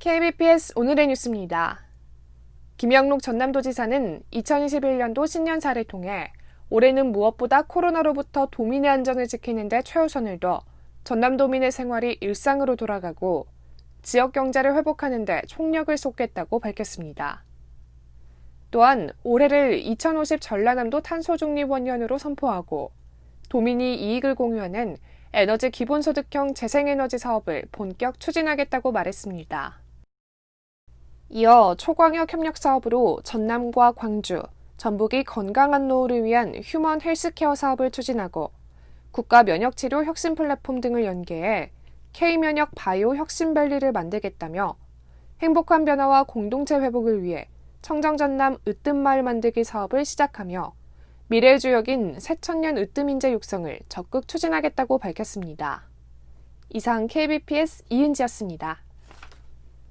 KBPS 오늘의 뉴스입니다. 김영록 전남도지사는 2021년도 신년사를 통해 올해는 무엇보다 코로나로부터 도민의 안전을 지키는 데 최우선을 둬 전남도민의 생활이 일상으로 돌아가고 지역 경제를 회복하는 데 총력을 쏟겠다고 밝혔습니다. 또한 올해를 2050 전라남도 탄소 중립 원년으로 선포하고 도민이 이익을 공유하는 에너지 기본소득형 재생에너지 사업을 본격 추진하겠다고 말했습니다. 이어 초광역 협력 사업으로 전남과 광주, 전북이 건강한 노후를 위한 휴먼 헬스케어 사업을 추진하고 국가 면역치료 혁신 플랫폼 등을 연계해 K면역 바이오 혁신밸리를 만들겠다며 행복한 변화와 공동체 회복을 위해 청정전남 으뜸마을 만들기 사업을 시작하며 미래의 주역인 새천년 으뜸인재 육성을 적극 추진하겠다고 밝혔습니다. 이상 KBPS 이은지였습니다.